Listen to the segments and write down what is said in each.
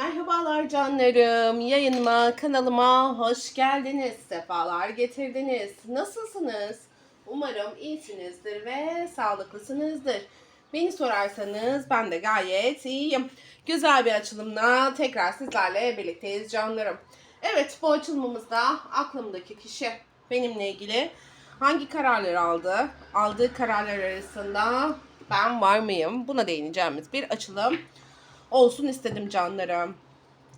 Merhabalar canlarım. Yayınıma, kanalıma hoş geldiniz. Sefalar getirdiniz. Nasılsınız? Umarım iyisinizdir ve sağlıklısınızdır. Beni sorarsanız ben de gayet iyiyim. Güzel bir açılımla tekrar sizlerle birlikteyiz canlarım. Evet bu açılımımızda aklımdaki kişi benimle ilgili hangi kararları aldı? Aldığı kararlar arasında ben var mıyım? Buna değineceğimiz bir açılım olsun istedim canlarım.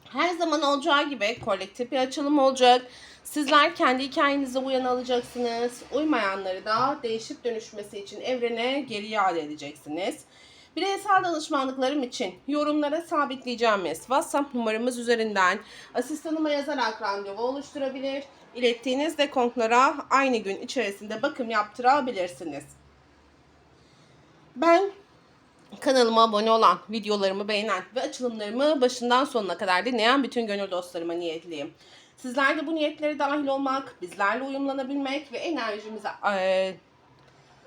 Her zaman olacağı gibi kolektif bir açılım olacak. Sizler kendi hikayenize uyan alacaksınız. Uymayanları da değişip dönüşmesi için evrene geri iade edeceksiniz. Bireysel danışmanlıklarım için yorumlara sabitleyeceğimiz WhatsApp numaramız üzerinden asistanıma yazarak randevu oluşturabilir. İlettiğiniz dekontlara aynı gün içerisinde bakım yaptırabilirsiniz. Ben Kanalıma abone olan, videolarımı beğenen ve açılımlarımı başından sonuna kadar dinleyen bütün gönül dostlarıma niyetliyim. Sizler de bu niyetlere dahil olmak, bizlerle uyumlanabilmek ve enerjimizi eee,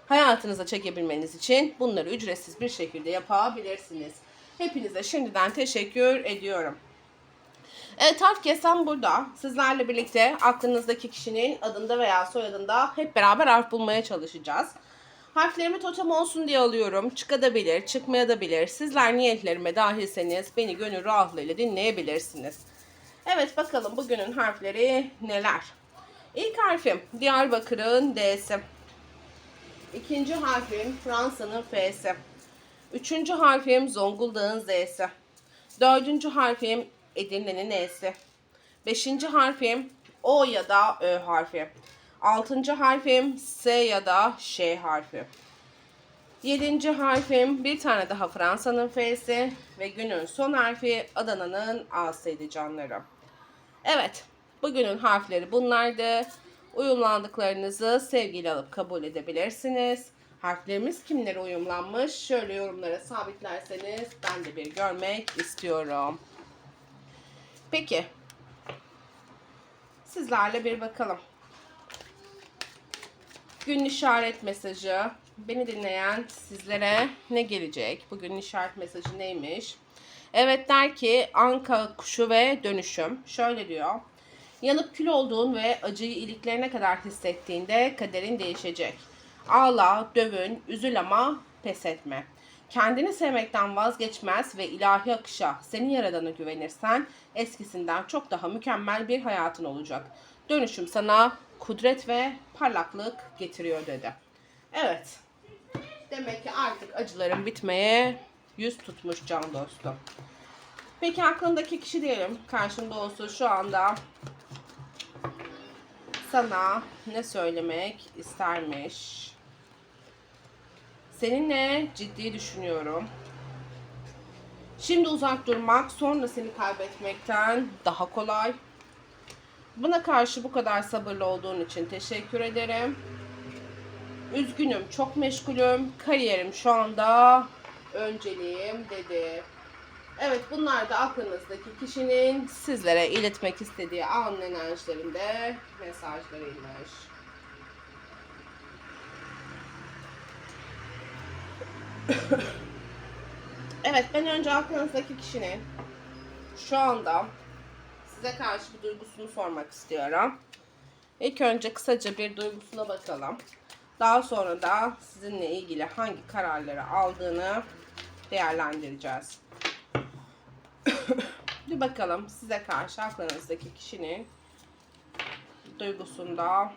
hayatınıza çekebilmeniz için bunları ücretsiz bir şekilde yapabilirsiniz. Hepinize şimdiden teşekkür ediyorum. Evet harf kesen burada. Sizlerle birlikte aklınızdaki kişinin adında veya soyadında hep beraber harf bulmaya çalışacağız. Harflerimi totem olsun diye alıyorum. Çıkabilir, çıkmayabilir. Sizler niyetlerime dahilseniz beni gönül rahatlığıyla dinleyebilirsiniz. Evet bakalım bugünün harfleri neler? İlk harfim Diyarbakır'ın D'si. İkinci harfim Fransa'nın F'si. Üçüncü harfim Zonguldak'ın Z'si. Dördüncü harfim Edirne'nin N'si. Beşinci harfim O ya da Ö harfi. Altıncı harfim S ya da Ş harfi. Yedinci harfim bir tane daha Fransa'nın F'si ve günün son harfi Adana'nın A'sıydı canlarım. Evet, bugünün harfleri bunlardı. Uyumlandıklarınızı sevgiyle alıp kabul edebilirsiniz. Harflerimiz kimlere uyumlanmış? Şöyle yorumlara sabitlerseniz ben de bir görmek istiyorum. Peki. Sizlerle bir bakalım. Gün işaret mesajı. Beni dinleyen sizlere ne gelecek? Bugün işaret mesajı neymiş? Evet der ki anka kuşu ve dönüşüm. Şöyle diyor. Yanıp kül olduğun ve acıyı iliklerine kadar hissettiğinde kaderin değişecek. Ağla, dövün, üzül ama pes etme. Kendini sevmekten vazgeçmez ve ilahi akışa seni yaradana güvenirsen eskisinden çok daha mükemmel bir hayatın olacak. Dönüşüm sana kudret ve parlaklık getiriyor dedi. Evet. Demek ki artık acıların bitmeye yüz tutmuş can dostum. Peki aklındaki kişi diyelim karşında olsun şu anda sana ne söylemek istermiş? Seninle ciddi düşünüyorum. Şimdi uzak durmak sonra seni kaybetmekten daha kolay. Buna karşı bu kadar sabırlı olduğun için teşekkür ederim. Üzgünüm, çok meşgulüm. Kariyerim şu anda önceliğim dedi. Evet bunlar da aklınızdaki kişinin sizlere iletmek istediği anın enerjilerinde mesajlarıymış. Evet ben önce aklınızdaki kişinin şu anda size karşı bir duygusunu sormak istiyorum. İlk önce kısaca bir duygusuna bakalım. Daha sonra da sizinle ilgili hangi kararları aldığını değerlendireceğiz. bir bakalım size karşı aklınızdaki kişinin duygusunda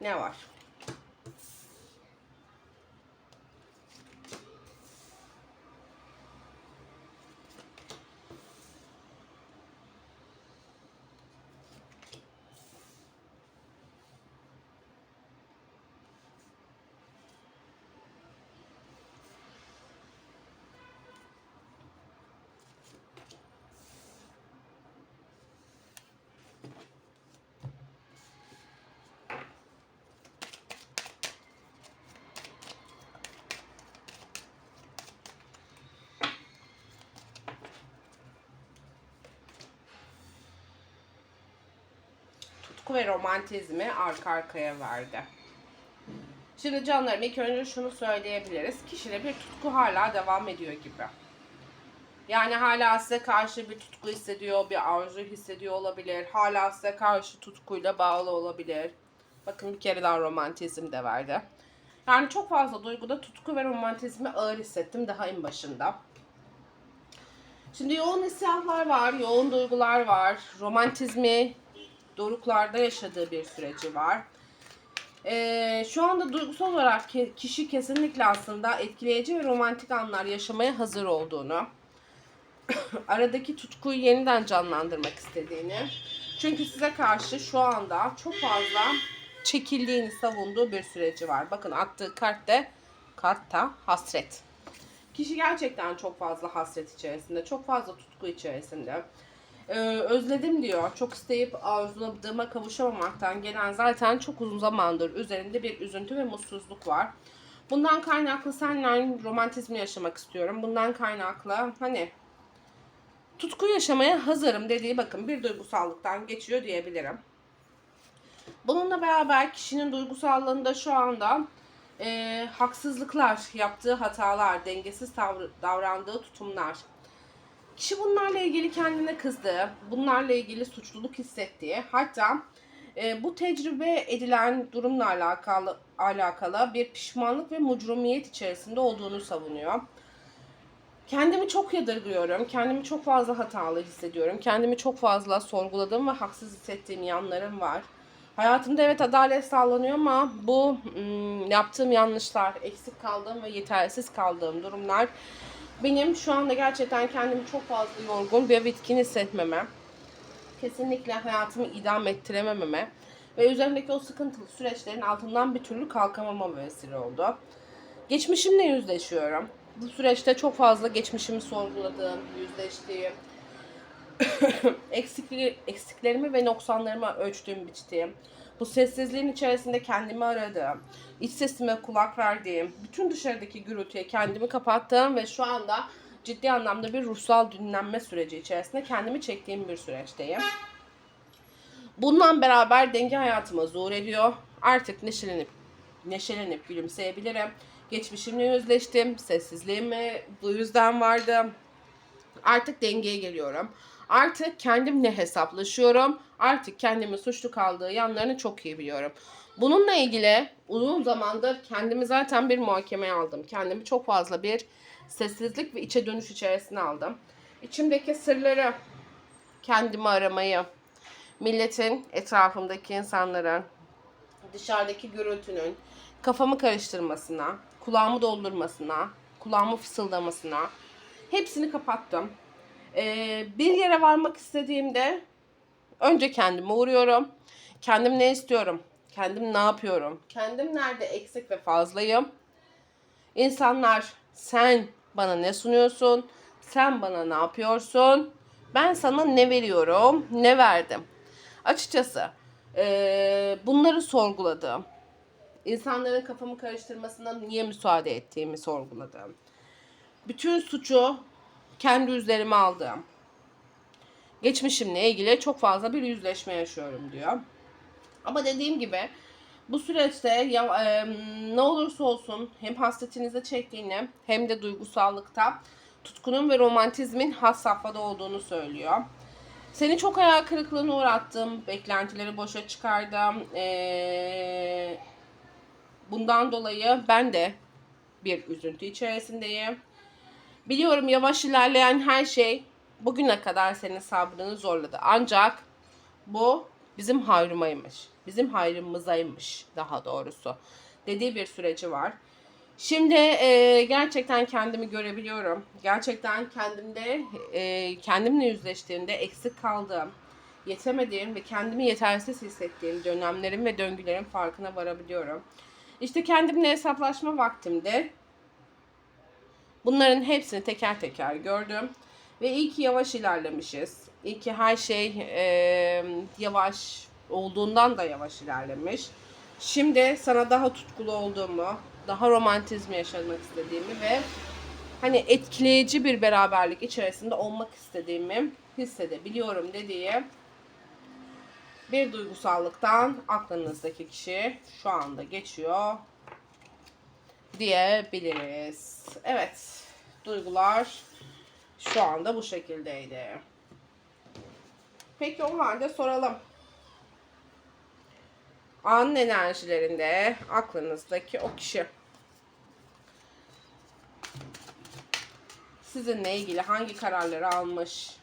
ne var? Tutku ve romantizmi arka arkaya verdi. Şimdi canlarım ilk önce şunu söyleyebiliriz. Kişide bir tutku hala devam ediyor gibi. Yani hala size karşı bir tutku hissediyor, bir arzu hissediyor olabilir. Hala size karşı tutkuyla bağlı olabilir. Bakın bir kere daha romantizm de verdi. Yani çok fazla duyguda tutku ve romantizmi ağır hissettim daha en başında. Şimdi yoğun hissiyatlar var, yoğun duygular var. Romantizmi doruklarda yaşadığı bir süreci var. Ee, şu anda duygusal olarak ke- kişi kesinlikle aslında etkileyici ve romantik anlar yaşamaya hazır olduğunu, aradaki tutkuyu yeniden canlandırmak istediğini, çünkü size karşı şu anda çok fazla çekildiğini savunduğu bir süreci var. Bakın attığı kart da kartta hasret. Kişi gerçekten çok fazla hasret içerisinde, çok fazla tutku içerisinde. Ee, özledim diyor. Çok isteyip arzuladığıma kavuşamamaktan gelen zaten çok uzun zamandır üzerinde bir üzüntü ve mutsuzluk var. Bundan kaynaklı seninle romantizmi yaşamak istiyorum. Bundan kaynaklı hani tutku yaşamaya hazırım dediği bakın bir duygusallıktan geçiyor diyebilirim. Bununla beraber kişinin duygusallığında şu anda e, haksızlıklar, yaptığı hatalar, dengesiz davrandığı tutumlar. Kişi bunlarla ilgili kendine kızdığı, bunlarla ilgili suçluluk hissettiği, hatta e, bu tecrübe edilen durumla alakalı alakalı bir pişmanlık ve mucrumiyet içerisinde olduğunu savunuyor. Kendimi çok yadırgıyorum. Kendimi çok fazla hatalı hissediyorum. Kendimi çok fazla sorguladığım ve haksız hissettiğim yanlarım var. Hayatımda evet adalet sağlanıyor ama bu ım, yaptığım yanlışlar, eksik kaldığım ve yetersiz kaldığım durumlar benim şu anda gerçekten kendimi çok fazla yorgun ve bitkin hissetmeme, kesinlikle hayatımı idam ettiremememe ve üzerindeki o sıkıntılı süreçlerin altından bir türlü kalkamama vesile oldu. Geçmişimle yüzleşiyorum. Bu süreçte çok fazla geçmişimi sorguladığım, yüzleştiğim, eksikleri, eksiklerimi ve noksanlarımı ölçtüğüm, biçtiğim, bu sessizliğin içerisinde kendimi aradığım, iç sesime kulak verdiğim, bütün dışarıdaki gürültüye kendimi kapattığım ve şu anda ciddi anlamda bir ruhsal dinlenme süreci içerisinde kendimi çektiğim bir süreçteyim. Bununla beraber denge hayatıma zuhur ediyor. Artık neşelenip neşelenip gülümseyebilirim. Geçmişimle yüzleştim. Sessizliğime bu yüzden vardı. Artık dengeye geliyorum. Artık kendimle hesaplaşıyorum. Artık kendimi suçlu kaldığı yanlarını çok iyi biliyorum. Bununla ilgili uzun zamandır kendimi zaten bir muhakemeye aldım. Kendimi çok fazla bir sessizlik ve içe dönüş içerisine aldım. İçimdeki sırları, kendimi aramayı, milletin, etrafımdaki insanların, dışarıdaki gürültünün kafamı karıştırmasına, kulağımı doldurmasına, kulağımı fısıldamasına hepsini kapattım. Ee, bir yere varmak istediğimde önce kendime uğruyorum. Kendim ne istiyorum? Kendim ne yapıyorum? Kendim nerede eksik ve fazlayım? İnsanlar sen bana ne sunuyorsun? Sen bana ne yapıyorsun? Ben sana ne veriyorum? Ne verdim? Açıkçası eee, bunları sorguladım. İnsanların kafamı karıştırmasına niye müsaade ettiğimi sorguladım. Bütün suçu kendi üzerime aldım. Geçmişimle ilgili çok fazla bir yüzleşme yaşıyorum diyor. Ama dediğim gibi bu süreçte ya, e, ne olursa olsun hem hasretinize çektiğini hem de duygusallıkta tutkunun ve romantizmin has safhada olduğunu söylüyor. Seni çok hayal kırıklığına uğrattım. Beklentileri boşa çıkardım. Ee, bundan dolayı ben de bir üzüntü içerisindeyim. Biliyorum yavaş ilerleyen her şey bugüne kadar senin sabrını zorladı. Ancak bu bizim hayrımaymış. Bizim hayrımızaymış daha doğrusu. Dediği bir süreci var. Şimdi e, gerçekten kendimi görebiliyorum. Gerçekten kendimde e, kendimle yüzleştiğimde eksik kaldığım, yetemediğim ve kendimi yetersiz hissettiğim dönemlerin ve döngülerin farkına varabiliyorum. İşte kendimle hesaplaşma vaktimde bunların hepsini teker teker gördüm. Ve iyi ki yavaş ilerlemişiz. İyi ki her şey e, yavaş olduğundan da yavaş ilerlemiş. Şimdi sana daha tutkulu olduğumu, daha romantizmi yaşamak istediğimi ve hani etkileyici bir beraberlik içerisinde olmak istediğimi hissedebiliyorum dediği bir duygusallıktan aklınızdaki kişi şu anda geçiyor diyebiliriz. Evet, duygular Şu anda bu şekildeydi. Peki o halde soralım. Anın enerjilerinde aklınızdaki o kişi sizinle ilgili hangi kararları almış?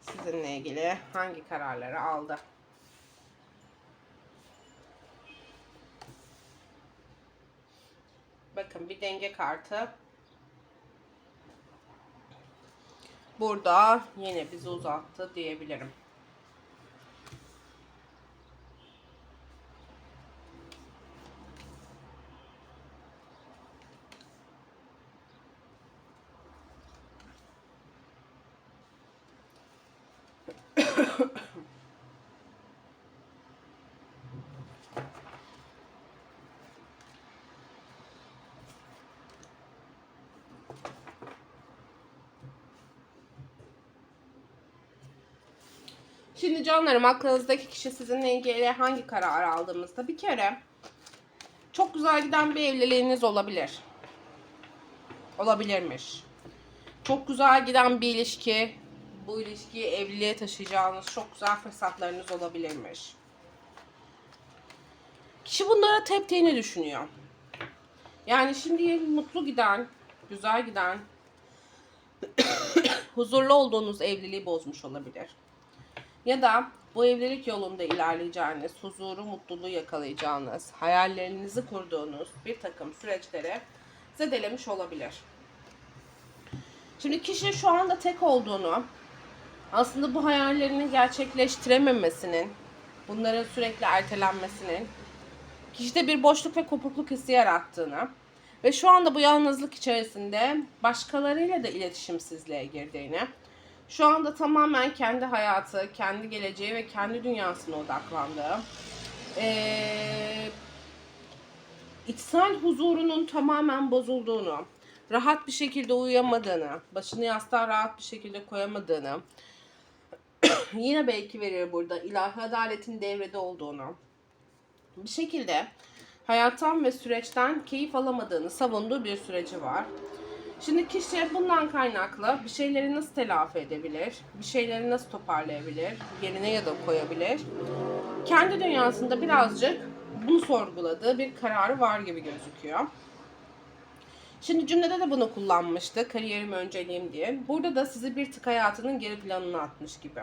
Sizinle ilgili hangi kararları aldı? Bakın bir denge kartı. Burada yine bizi uzattı diyebilirim. Şimdi canlarım aklınızdaki kişi sizinle ilgili hangi karar aldığımızda bir kere çok güzel giden bir evliliğiniz olabilir. Olabilirmiş. Çok güzel giden bir ilişki, bu ilişkiyi evliliğe taşıyacağınız çok güzel fırsatlarınız olabilirmiş. Kişi bunlara teptiğini düşünüyor. Yani şimdi mutlu giden, güzel giden, huzurlu olduğunuz evliliği bozmuş olabilir. Ya da bu evlilik yolunda ilerleyeceğiniz, huzuru, mutluluğu yakalayacağınız, hayallerinizi kurduğunuz bir takım süreçlere zedelemiş olabilir. Şimdi kişi şu anda tek olduğunu, aslında bu hayallerini gerçekleştirememesinin, bunların sürekli ertelenmesinin, kişide bir boşluk ve kopukluk hissi yarattığını ve şu anda bu yalnızlık içerisinde başkalarıyla da iletişimsizliğe girdiğini, şu anda tamamen kendi hayatı, kendi geleceği ve kendi dünyasına odaklandığı, ee, içsel huzurunun tamamen bozulduğunu, rahat bir şekilde uyuyamadığını, başını yastığa rahat bir şekilde koyamadığını, yine belki verir burada ilahi adaletin devrede olduğunu, bir şekilde hayattan ve süreçten keyif alamadığını savunduğu bir süreci var. Şimdi kişi bundan kaynaklı bir şeyleri nasıl telafi edebilir, bir şeyleri nasıl toparlayabilir, yerine ya da koyabilir. Kendi dünyasında birazcık bunu sorguladığı bir kararı var gibi gözüküyor. Şimdi cümlede de bunu kullanmıştı. Kariyerim önceliğim diye. Burada da sizi bir tık hayatının geri planına atmış gibi.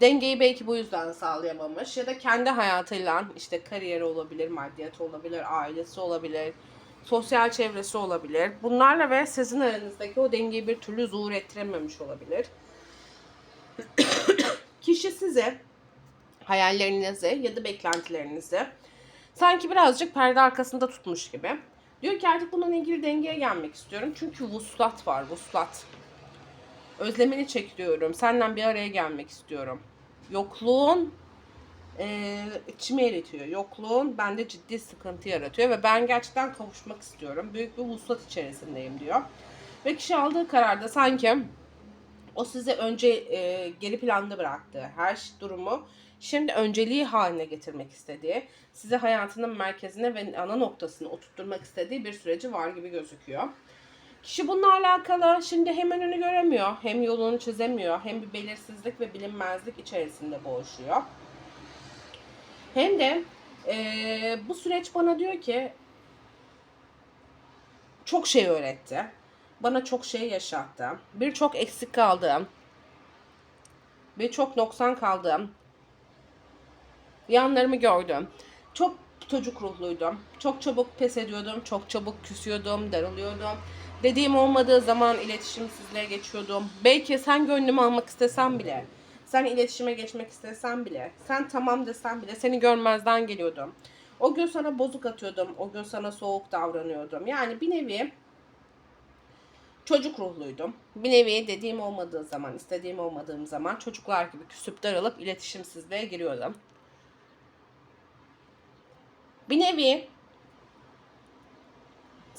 Dengeyi belki bu yüzden sağlayamamış ya da kendi hayatıyla işte kariyeri olabilir, maddiyatı olabilir, ailesi olabilir, sosyal çevresi olabilir. Bunlarla ve sizin aranızdaki o dengeyi bir türlü zuhur ettirememiş olabilir. Kişi size hayallerinizi ya da beklentilerinizi sanki birazcık perde arkasında tutmuş gibi. Diyor ki artık bununla ilgili dengeye gelmek istiyorum. Çünkü vuslat var, vuslat. Özlemini çekiyorum. Senden bir araya gelmek istiyorum. Yokluğun e, içimi eritiyor. Yokluğun bende ciddi sıkıntı yaratıyor ve ben gerçekten kavuşmak istiyorum. Büyük bir vuslat içerisindeyim diyor. Ve kişi aldığı kararda sanki o size önce e, geri planda bıraktığı her durumu şimdi önceliği haline getirmek istediği, sizi hayatının merkezine ve ana noktasına oturtturmak istediği bir süreci var gibi gözüküyor. Kişi bununla alakalı şimdi hem önünü göremiyor, hem yolunu çizemiyor, hem bir belirsizlik ve bilinmezlik içerisinde boğuşuyor. Hem de e, bu süreç bana diyor ki çok şey öğretti. Bana çok şey yaşattı. Birçok eksik kaldığım, birçok noksan kaldığım yanlarımı gördüm. Çok çocuk ruhluydum. Çok çabuk pes ediyordum. Çok çabuk küsüyordum, darılıyordum. Dediğim olmadığı zaman iletişimsizliğe geçiyordum. Belki sen gönlümü almak istesen bile, sen iletişime geçmek istesen bile, sen tamam desen bile seni görmezden geliyordum. O gün sana bozuk atıyordum, o gün sana soğuk davranıyordum. Yani bir nevi çocuk ruhluydum. Bir nevi dediğim olmadığı zaman, istediğim olmadığım zaman çocuklar gibi küsüp daralıp iletişimsizliğe giriyordum. Bir nevi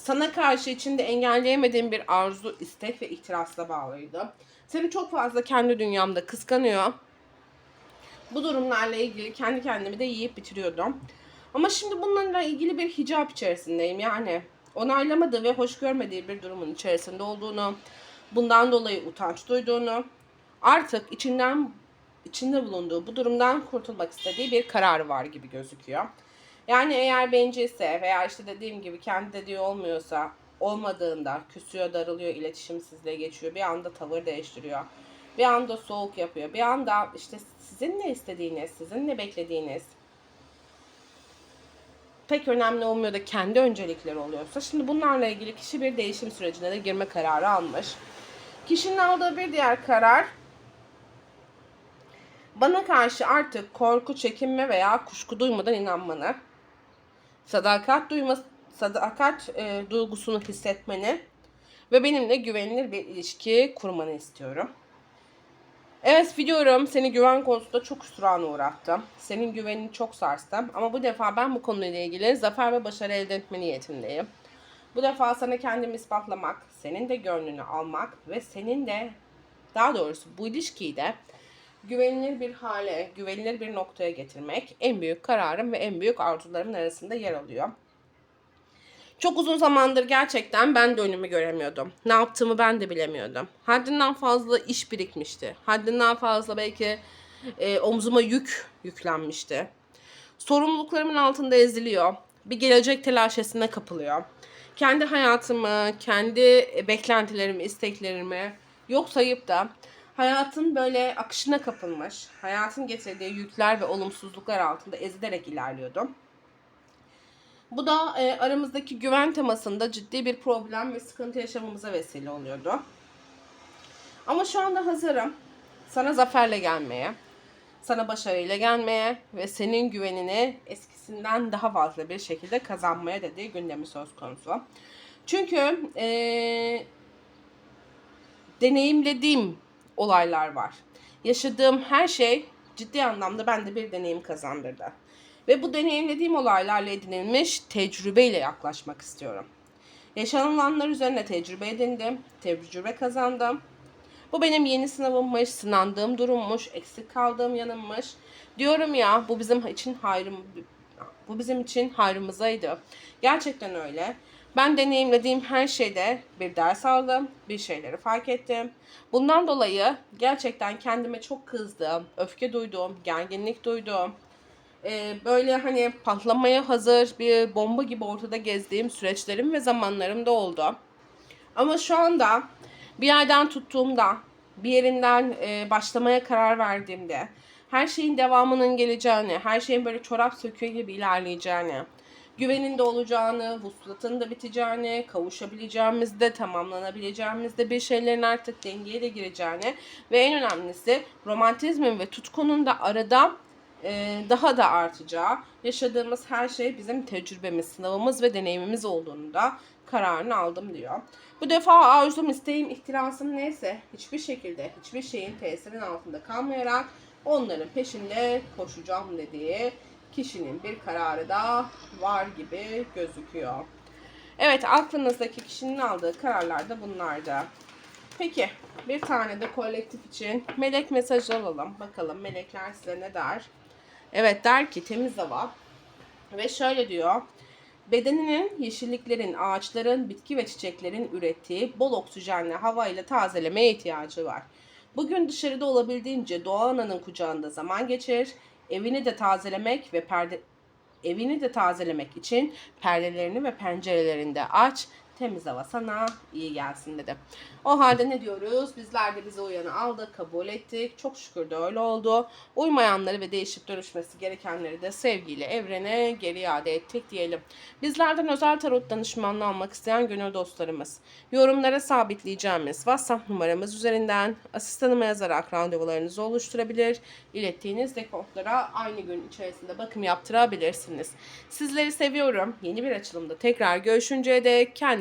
sana karşı içinde engelleyemediğim bir arzu, istek ve ihtirasla bağlıydı. Seni çok fazla kendi dünyamda kıskanıyor. Bu durumlarla ilgili kendi kendimi de yiyip bitiriyordum. Ama şimdi bunlarla ilgili bir hicap içerisindeyim. Yani onaylamadığı ve hoş görmediği bir durumun içerisinde olduğunu, bundan dolayı utanç duyduğunu, artık içinden içinde bulunduğu bu durumdan kurtulmak istediği bir kararı var gibi gözüküyor. Yani eğer bencilse veya işte dediğim gibi kendi dediği olmuyorsa olmadığında küsüyor, darılıyor, iletişimsizliğe geçiyor. Bir anda tavır değiştiriyor. Bir anda soğuk yapıyor. Bir anda işte sizin ne istediğiniz, sizin ne beklediğiniz pek önemli olmuyor da kendi öncelikleri oluyorsa. Şimdi bunlarla ilgili kişi bir değişim sürecine de girme kararı almış. Kişinin aldığı bir diğer karar bana karşı artık korku, çekinme veya kuşku duymadan inanmanı, sadakat duyması, sadakat e, duygusunu hissetmeni ve benimle güvenilir bir ilişki kurmanı istiyorum. Evet biliyorum seni güven konusunda çok hüsrana uğrattım. Senin güvenini çok sarstım. Ama bu defa ben bu konuyla ilgili zafer ve başarı elde etme niyetindeyim. Bu defa sana kendimi ispatlamak, senin de gönlünü almak ve senin de daha doğrusu bu ilişkiyi de güvenilir bir hale, güvenilir bir noktaya getirmek en büyük kararım ve en büyük arzularımın arasında yer alıyor. Çok uzun zamandır gerçekten ben de önümü göremiyordum. Ne yaptığımı ben de bilemiyordum. Haddinden fazla iş birikmişti. Haddinden fazla belki e, omzuma yük yüklenmişti. Sorumluluklarımın altında eziliyor. Bir gelecek telaşesine kapılıyor. Kendi hayatımı, kendi beklentilerimi, isteklerimi yok sayıp da hayatın böyle akışına kapılmış, hayatın getirdiği yükler ve olumsuzluklar altında ezilerek ilerliyordum. Bu da e, aramızdaki güven temasında ciddi bir problem ve sıkıntı yaşamamıza vesile oluyordu. Ama şu anda hazırım. Sana zaferle gelmeye, sana başarıyla gelmeye ve senin güvenini eskisinden daha fazla bir şekilde kazanmaya dediği gündemi söz konusu. Çünkü e, deneyimlediğim olaylar var. Yaşadığım her şey ciddi anlamda bende bir deneyim kazandırdı. Ve bu deneyimlediğim olaylarla edinilmiş tecrübeyle yaklaşmak istiyorum. Yaşanılanlar üzerine tecrübe edindim, tecrübe kazandım. Bu benim yeni sınavımmış, sınandığım durummuş, eksik kaldığım yanımmış. Diyorum ya bu bizim için hayrım, bu bizim için hayrımızaydı. Gerçekten öyle. Ben deneyimlediğim her şeyde bir ders aldım, bir şeyleri fark ettim. Bundan dolayı gerçekten kendime çok kızdım, öfke duydum, gerginlik duydum. Ee, böyle hani patlamaya hazır bir bomba gibi ortada gezdiğim süreçlerim ve zamanlarım da oldu. Ama şu anda bir yerden tuttuğumda, bir yerinden e, başlamaya karar verdiğimde, her şeyin devamının geleceğini, her şeyin böyle çorap söküğü gibi ilerleyeceğini, güvenin de olacağını, vuslatın da biteceğini, kavuşabileceğimizde, tamamlanabileceğimizde bir şeylerin artık dengeye de gireceğini ve en önemlisi romantizmin ve tutkunun da arada e, daha da artacağı, yaşadığımız her şey bizim tecrübemiz, sınavımız ve deneyimimiz olduğunu da kararını aldım diyor. Bu defa arzum, isteğim, ihtirasım neyse hiçbir şekilde hiçbir şeyin tesirinin altında kalmayarak onların peşinde koşacağım dediği kişinin bir kararı da var gibi gözüküyor. Evet aklınızdaki kişinin aldığı kararlar da bunlardı. Peki bir tane de kolektif için melek mesajı alalım. Bakalım melekler size ne der? Evet der ki temiz hava. Ve şöyle diyor. Bedeninin yeşilliklerin, ağaçların, bitki ve çiçeklerin ürettiği bol oksijenli hava ile tazelemeye ihtiyacı var. Bugün dışarıda olabildiğince doğa ananın kucağında zaman geçir. Evini de tazelemek ve perde evini de tazelemek için perdelerini ve pencerelerini de aç temiz hava sana iyi gelsin dedi. O halde ne diyoruz? Bizler de bize uyanı aldık, kabul ettik. Çok şükür de öyle oldu. Uymayanları ve değişip dönüşmesi gerekenleri de sevgiyle evrene geri iade ettik diyelim. Bizlerden özel tarot danışmanlığı almak isteyen gönül dostlarımız. Yorumlara sabitleyeceğimiz WhatsApp numaramız üzerinden asistanıma yazarak randevularınızı oluşturabilir. İlettiğiniz dekontlara aynı gün içerisinde bakım yaptırabilirsiniz. Sizleri seviyorum. Yeni bir açılımda tekrar görüşünceye dek